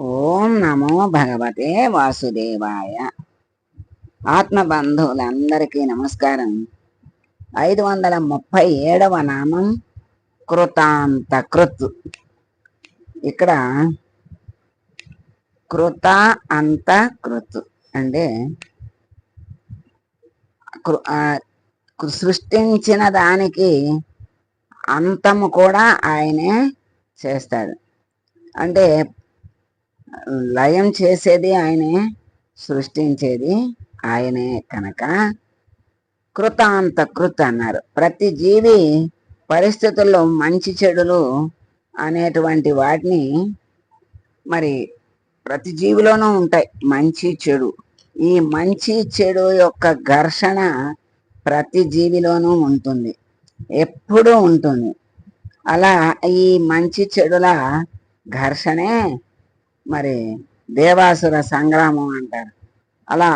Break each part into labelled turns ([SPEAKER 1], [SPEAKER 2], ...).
[SPEAKER 1] ఓం నమో భగవతే వాసుదేవాయ. ఆత్మబంధువులందరికీ నమస్కారం. ఐదు వందల ముప్పై ఏడవ నామం కృతాంత కృత్ ఇక్కడ కృత అంత కృత్ అంటే కృ- సృష్టించిన దానికి అంతము కూడా ఆయనే చేస్తాడు. అంటే లయం చేసేది ఆయనే సృష్టించేది ఆయనే కనుక కృతాంత కృత్ అన్నారు. ప్రతి జీవి పరిస్థితుల్లో మంచి చెడులు అనేటువంటి వాటిని మరి ప్రతి జీవిలోనూ ఉంటాయి. మంచి చెడు. ఈ మంచి చెడు యొక్క ఘర్షణ ప్రతి జీవిలోనూ ఉంటుంది. ఎప్పుడూ ఉంటుంది. అలా ఈ మంచి చెడుల ఘర్షణే మరి దేవాసుర సంగ్రామం అంటారు. అలా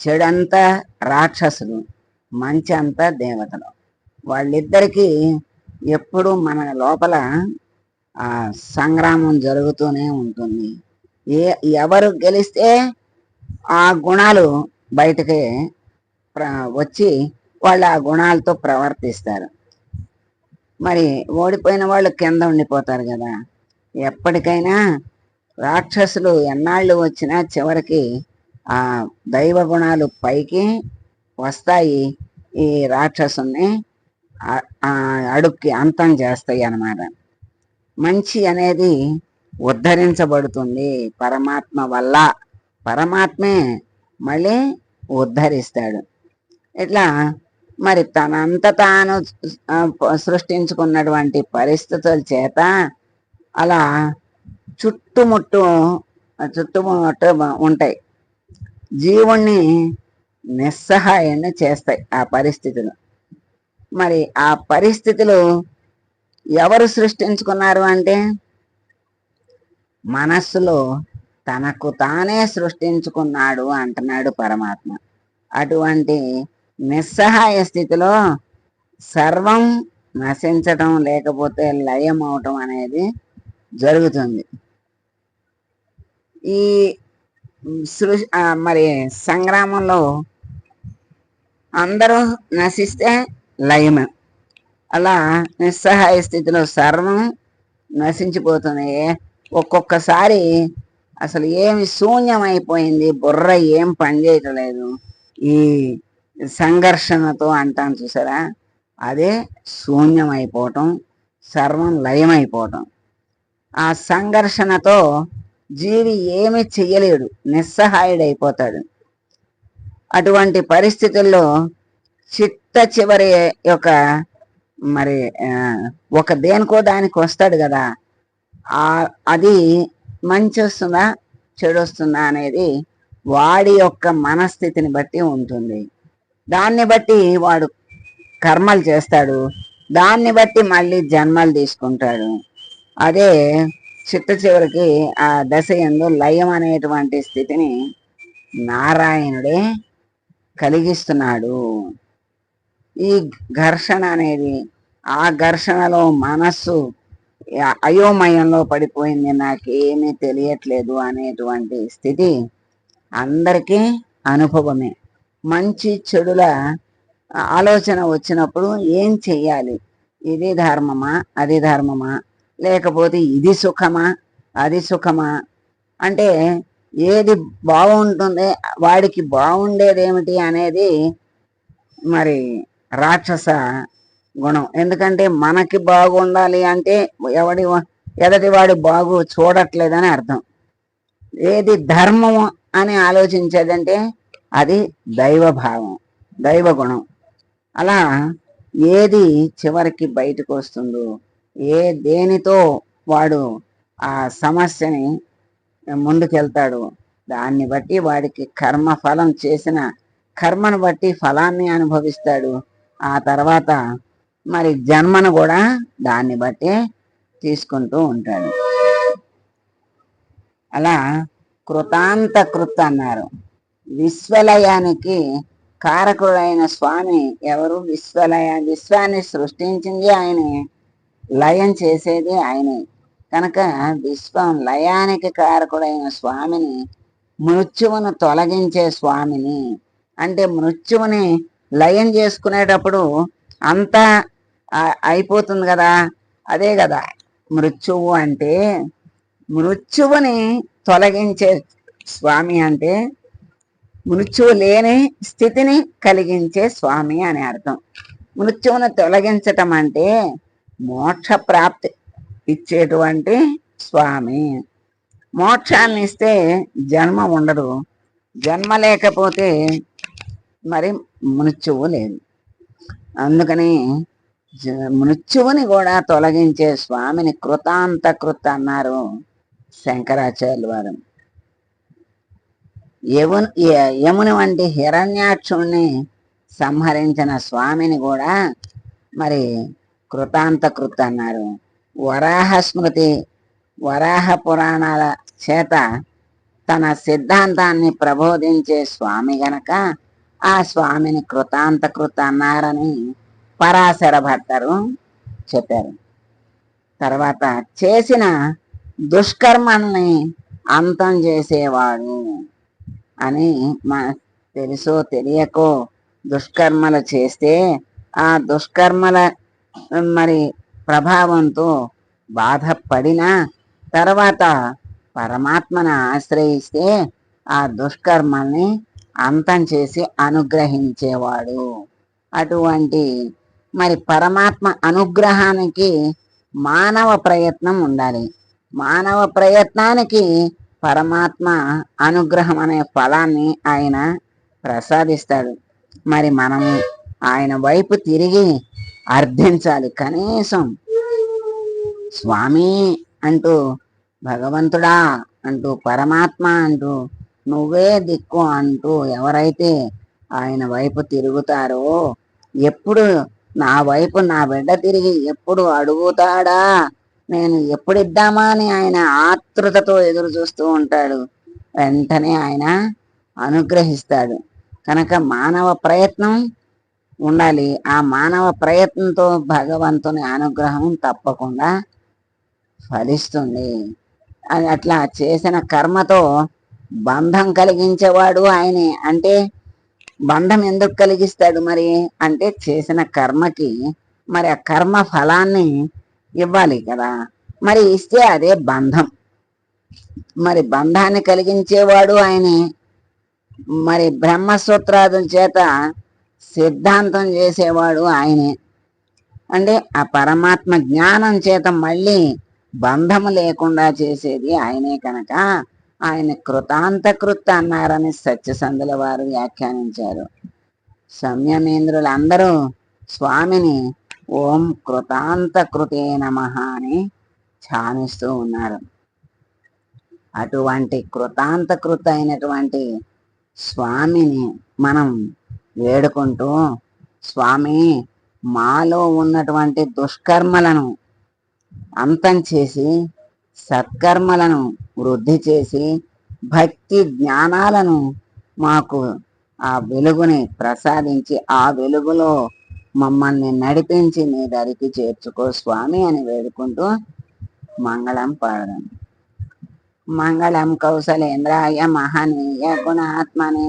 [SPEAKER 1] చెడంతా రాక్షసులు మంచి అంతా దేవతలు. వాళ్ళిద్దరికీ ఎప్పుడు మన లోపల ఆ సంగ్రామం జరుగుతూనే ఉంటుంది. ఏ ఎవరు గెలిస్తే ఆ గుణాలు బయటకి ప్ర వచ్చి వాళ్ళు ఆ గుణాలతో ప్రవర్తిస్తారు. మరి ఓడిపోయిన వాళ్ళు కింద ఉండిపోతారు కదా. ఎప్పటికైనా రాక్షసులు ఎన్నాళ్ళు వచ్చినా చివరికి ఆ దైవ గుణాలు పైకి వస్తాయి. ఈ రాక్షసుని అడుక్కి అంతం చేస్తాయి అన్నమాట. మంచి అనేది ఉద్ధరించబడుతుంది పరమాత్మ వల్ల. పరమాత్మే మళ్ళీ ఉద్ధరిస్తాడు. ఇట్లా మరి తనంత తాను సృష్టించుకున్నటువంటి పరిస్థితుల చేత అలా చుట్టుముట్టు చుట్టుముట్టు ఉంటాయి. జీవుణ్ణి నిస్సహాయాన్ని చేస్తాయి ఆ పరిస్థితులు. మరి ఆ పరిస్థితులు ఎవరు సృష్టించుకున్నారు అంటే మనస్సులో తనకు తానే సృష్టించుకున్నాడు అంటున్నాడు పరమాత్మ. అటువంటి నిస్సహాయ స్థితిలో సర్వం నశించటం లేకపోతే లయం అవటం అనేది జరుగుతుంది. ఈ సృ మరి సంగ్రామంలో అందరూ నశిస్తే లయమే. అలా నిస్సహాయ స్థితిలో సర్వం నశించిపోతుంది. ఒక్కొక్కసారి అసలు ఏమి శూన్యమైపోయింది బుర్ర ఏం పనిచేయటం లేదు ఈ సంఘర్షణతో అంటాను చూసారా? అదే శూన్యమైపోవటం సర్వం లయమైపోవటం. ఆ సంఘర్షణతో జీవి ఏమి చెయ్యలేడు నిస్సహాయుడైపోతాడు. అటువంటి పరిస్థితుల్లో చిట్ట చివరి యొక్క మరి ఒక దేనికో దానికి వస్తాడు కదా ఆ అది మంచి వస్తుందా చెడు వస్తుందా అనేది వాడి యొక్క మనస్థితిని బట్టి ఉంటుంది. దాన్ని బట్టి వాడు కర్మలు చేస్తాడు దాన్ని బట్టి మళ్ళీ జన్మలు తీసుకుంటాడు. అదే చిట్ట చివరికి ఆ దశ ఎందు లయం అనేటువంటి స్థితిని నారాయణుడే కలిగిస్తున్నాడు. ఈ ఘర్షణ అనేది ఆ ఘర్షణలో మనస్సు అయోమయంలో పడిపోయింది నాకేమీ తెలియట్లేదు అనేటువంటి స్థితి అందరికీ అనుభవమే. మంచి చెడుల ఆలోచన వచ్చినప్పుడు ఏం చెయ్యాలి? ఇది ధర్మమా? అది ధర్మమా? లేకపోతే ఇది సుఖమా? అది సుఖమా? అంటే ఏది బాగుంటుంది వాడికి బాగుండేది ఏమిటి అనేది మరి రాక్షస గుణం. ఎందుకంటే మనకి బాగుండాలి అంటే ఎవడి ఎదటి వాడి బాగు చూడట్లేదని అర్థం. ఏది ధర్మం అని ఆలోచించేదంటే అది దైవ దైవగుణం. దైవ గుణం అలా ఏది చివరికి బయటకు వస్తుందో ఏ దేనితో వాడు ఆ సమస్యని ముందుకెళ్తాడు దాన్ని బట్టి వాడికి కర్మ ఫలం చేసిన కర్మను బట్టి ఫలాన్ని అనుభవిస్తాడు. ఆ తర్వాత మరి జన్మను కూడా దాన్ని బట్టి తీసుకుంటూ ఉంటాడు. అలా కృతాంత కృత్ అన్నారు. విశ్వలయానికి కారకుడైన స్వామి ఎవరు? విశ్వలయ విశ్వాన్ని సృష్టించింది ఆయనే. లయం చేసేది ఆయనే. కనుక విశ్వం లయానికి కారకుడైన స్వామిని మృత్యువును తొలగించే స్వామిని. అంటే మృత్యువుని లయం చేసుకునేటప్పుడు అంతా అయిపోతుంది కదా. అదే కదా. మృత్యువు అంటే మృత్యువుని తొలగించే స్వామి అంటే మృత్యువు లేని స్థితిని కలిగించే స్వామి అని అర్థం. మృత్యువును తొలగించటం అంటే మోక్ష ప్రాప్తి ఇచ్చేటువంటి స్వామి. మోక్షాన్ని ఇస్తే జన్మ ఉండదు. జన్మ లేకపోతే మరి మృత్యువు లేదు. అందుకని జ- మృత్యువుని కూడా తొలగించే స్వామిని కృతాంత కృత అన్నారు శంకరాచార్యుల వారు. యముని యముని వంటి హిరణ్యాక్షుణ్ణి సంహరించిన స్వామిని కూడా మరి కృతాంత కృత అన్నారు వరాహ స్మృతి వరాహ పురాణాల చేత తన సిద్ధాంతాన్ని ప్రబోధించే స్వామి గనక ఆ స్వామిని కృతాంత కృత అన్నారని పరాశర భట్టరు చెప్పారు. తర్వాత చేసిన దుష్కర్మల్ని అంతం చేసేవాడు అని మా తెలుసో తెలియకో దుష్కర్మలు చేస్తే ఆ దుష్కర్మల మరి ప్రభావంతో బాధపడిన తర్వాత పరమాత్మను ఆశ్రయిస్తే ఆ దుష్కర్మల్ని అంతం చేసి అనుగ్రహించేవాడు. అటువంటి మరి పరమాత్మ అనుగ్రహానికి మానవ ప్రయత్నం ఉండాలి. మానవ ప్రయత్నానికి పరమాత్మ అనుగ్రహం అనే ఫలాన్ని ఆయన ప్రసాదిస్తాడు. మరి మనము ఆయన వైపు తిరిగి అర్థించాలి. కనీసం స్వామి అంటూ భగవంతుడా అంటూ పరమాత్మ అంటూ నువ్వే దిక్కు అంటూ ఎవరైతే ఆయన వైపు తిరుగుతారో ఎప్పుడు నా వైపు నా బిడ్డ తిరిగి ఎప్పుడు అడుగుతాడా? నేను ఎప్పుడు ఇద్దామా అని ఆయన ఆతృతతో ఎదురు చూస్తూ ఉంటాడు. వెంటనే ఆయన అనుగ్రహిస్తాడు. కనుక మానవ ప్రయత్నం ఉండాలి. ఆ మానవ ప్రయత్నంతో భగవంతుని అనుగ్రహం తప్పకుండా ఫలిస్తుంది. అది అట్లా చేసిన కర్మతో బంధం కలిగించేవాడు ఆయనే. అంటే బంధం ఎందుకు కలిగిస్తాడు మరి? అంటే చేసిన కర్మకి మరి ఆ కర్మ ఫలాన్ని ఇవ్వాలి కదా. మరి ఇస్తే అదే బంధం. మరి బంధాన్ని కలిగించేవాడు ఆయనే. మరి బ్రహ్మసూత్రాదుల చేత సిద్ధాంతం చేసేవాడు ఆయనే. అంటే ఆ పరమాత్మ జ్ఞానం చేత మళ్ళీ బంధము లేకుండా చేసేది ఆయనే కనుక. ఆయన కృతాంత కృత అన్నారని సత్యసంధుల వారు వ్యాఖ్యానించారు. సంయమేంద్రులందరూ స్వామిని ఓం కృతాంత కృతే నమ అని ఛానిస్తూ ఉన్నారు. అటువంటి కృతాంత కృత అయినటువంటి స్వామిని మనం వేడుకుంటూ స్వామి మాలో ఉన్నటువంటి దుష్కర్మలను అంతం చేసి సత్కర్మలను వృద్ధి చేసి భక్తి జ్ఞానాలను మాకు ఆ వెలుగుని ప్రసాదించి ఆ వెలుగులో మమ్మల్ని నడిపించి నీ దరికి చేర్చుకో స్వామి అని వేడుకుంటూ మంగళం పాడదాం. మంగళం కౌశలేంద్రాయ మహనీయ గుణాత్మనే